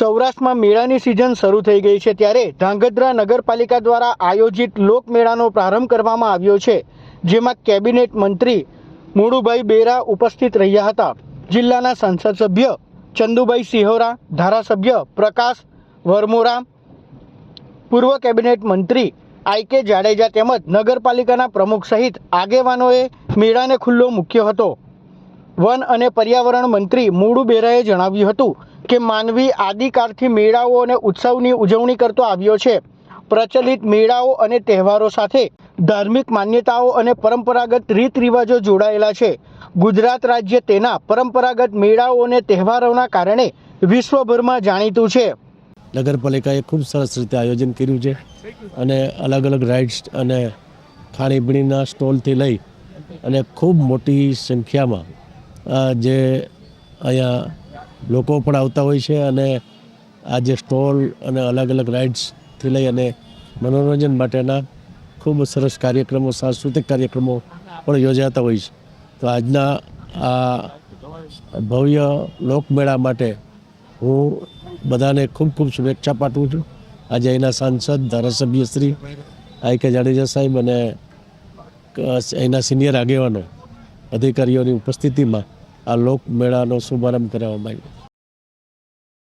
સૌરાષ્ટ્રમાં મેળાની સિઝન શરૂ થઈ ગઈ છે ત્યારે ધાંગધ્રા નગરપાલિકા દ્વારા આયોજિત લોકમેળાનો પ્રારંભ કરવામાં આવ્યો છે, જેમાં કેબિનેટ મંત્રી મુળુભાઈ બેરા ઉપસ્થિત રહ્યા હતા. જિલ્લાના સંસદ સભ્ય ચંદુભાઈ સિહોરા, ધારાસભ્ય પ્રકાશ વરમોરા, પૂર્વ કેબિનેટ મંત્રી આઈ કે જાડેજા તેમજ નગરપાલિકાના પ્રમુખ સહિત આગેવાનોએ મેળાને ખુલ્લો મૂક્યો હતો. વન અને પર્યાવરણ મંત્રી મૂળુ બેરાએ જણાવ્યું હતું કે માનવી આદિકાળથી મેળાઓ અને ઉત્સવની ઉજવણી કરતો આવ્યો છે. પ્રચલિત મેળાઓ અને તહેવારો સાથે ધાર્મિક માન્યતાઓ અને પરંપરાગત રીત રિવાજો જોડાયેલા છે. ગુજરાત રાજ્ય તેના પરંપરાગત મેળાઓ અને તહેવારોના કારણે વિશ્વભરમાં જાણીતું છે. નગરપાલિકાએ ખૂબ સરસ રીતે આયોજન કર્યું છે અને અલગ અલગ રાઇડ્સ અને ખાણીપીણીના સ્ટોલથી લઈ અને ખૂબ મોટી સંખ્યામાં જે અહીંયા લોકો પણ આવતા હોય છે અને આ જે સ્ટોલ અને અલગ અલગ રાઇડ્સથી લઈ અને મનોરંજન માટેના ખૂબ સરસ કાર્યક્રમો, સાંસ્કૃતિક કાર્યક્રમો પણ યોજાતા હોય છે. તો આજના આ ભવ્ય લોકમેળા માટે હું બધાને ખૂબ ખૂબ શુભેચ્છા પાઠવું છું. આજે અહીંના સાંસદ, ધારાસભ્ય શ્રી આઈ કે જાડેજા સાહેબ અને અહીંના સિનિયર આગેવાનો, અધિકારીઓની ઉપસ્થિતિમાં આ લોકમેળાનો શુભારંભ કરવામાં આવ્યો